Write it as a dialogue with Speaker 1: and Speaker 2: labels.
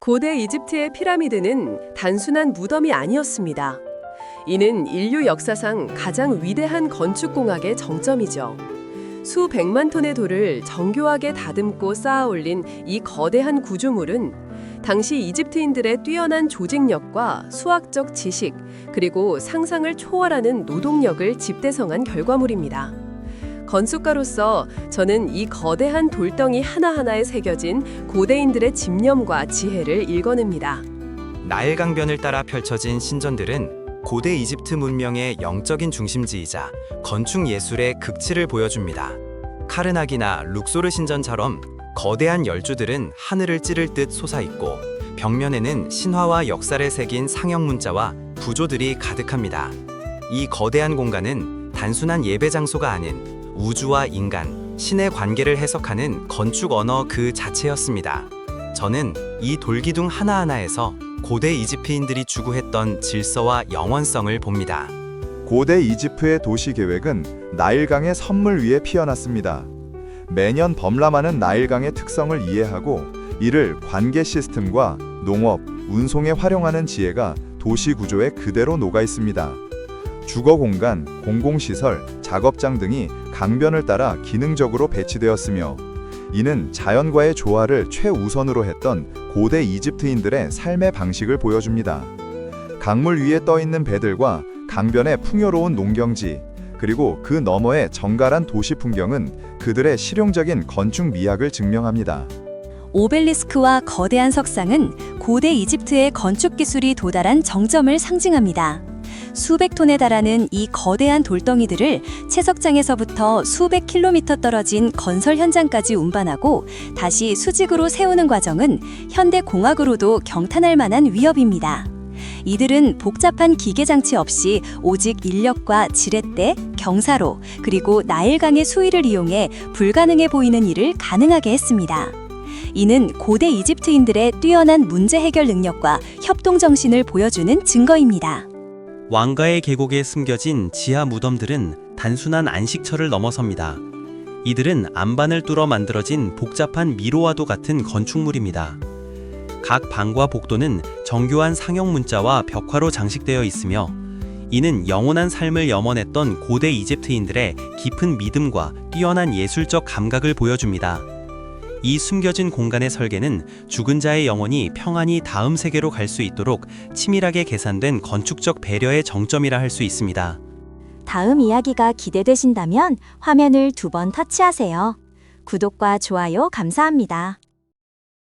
Speaker 1: 고대 이집트의 피라미드는 단순한 무덤이 아니었습니다. 이는 인류 역사상 가장 위대한 건축공학의 정점이죠. 수백만 톤의 돌을 정교하게 다듬고 쌓아 올린 이 거대한 구조물은 당시 이집트인들의 뛰어난 조직력과 수학적 지식, 그리고 상상을 초월하는 노동력을 집대성한 결과물입니다. 건축가로서 저는 이 거대한 돌덩이 하나하나에 새겨진 고대인들의 집념과 지혜를 읽어냅니다.
Speaker 2: 나일 강변을 따라 펼쳐진 신전들은 고대 이집트 문명의 영적인 중심지이자 건축 예술의 극치를 보여줍니다. 카르나기나 룩소르 신전처럼 거대한 열주들은 하늘을 찌를 듯 솟아있고 벽면에는 신화와 역사를 새긴 상형 문자와 구조들이 가득합니다. 이 거대한 공간은 단순한 예배 장소가 아닌 우주와 인간, 신의 관계를 해석하는 건축 언어 그 자체였습니다. 저는 이 돌기둥 하나하나에서 고대 이집트인들이 추구했던 질서와 영원성을 봅니다.
Speaker 3: 고대 이집트의 도시 계획은 나일강의 선물 위에 피어났습니다. 매년 범람하는 나일강의 특성을 이해하고 이를 관계 시스템과 농업, 운송에 활용하는 지혜가 도시 구조에 그대로 녹아 있습니다. 주거 공간, 공공시설, 작업장 등이 강변을 따라 기능적으로 배치되었으며 이는 자연과의 조화를 최우선으로 했던 고대 이집트인들의 삶의 방식을 보여줍니다. 강물 위에 떠 있는 배들과 강변의 풍요로운 농경지, 그리고 그 너머의 정갈한 도시 풍경은 그들의 실용적인 건축 미학을 증명합니다.
Speaker 4: 오벨리스크와 거대한 석상은 고대 이집트의 건축 기술이 도달한 정점을 상징합니다. 수백 톤에 달하는 이 거대한 돌덩이들을 채석장에서부터 수백 킬로미터 떨어진 건설 현장까지 운반하고 다시 수직으로 세우는 과정은 현대 공학으로도 경탄할 만한 위협입니다. 이들은 복잡한 기계 장치 없이 오직 인력과 지렛대, 경사로, 그리고 나일강의 수위를 이용해 불가능해 보이는 일을 가능하게 했습니다. 이는 고대 이집트인들의 뛰어난 문제 해결 능력과 협동 정신을 보여주는 증거입니다.
Speaker 5: 왕가의 계곡에 숨겨진 지하 무덤들은 단순한 안식처를 넘어섭니다. 이들은 안반을 뚫어 만들어진 복잡한 미로와도 같은 건축물입니다. 각 방과 복도는 정교한 상형 문자와 벽화로 장식되어 있으며 이는 영원한 삶을 염원했던 고대 이집트인들의 깊은 믿음과 뛰어난 예술적 감각을 보여줍니다. 이 숨겨진 공간의 설계는 죽은 자의 영혼이 평안히 다음 세계로 갈 수 있도록 치밀하게 계산된 건축적 배려의 정점이라 할 수 있습니다.
Speaker 4: 다음 이야기가 기대되신다면 화면을 두 번 터치하세요. 구독과 좋아요 감사합니다.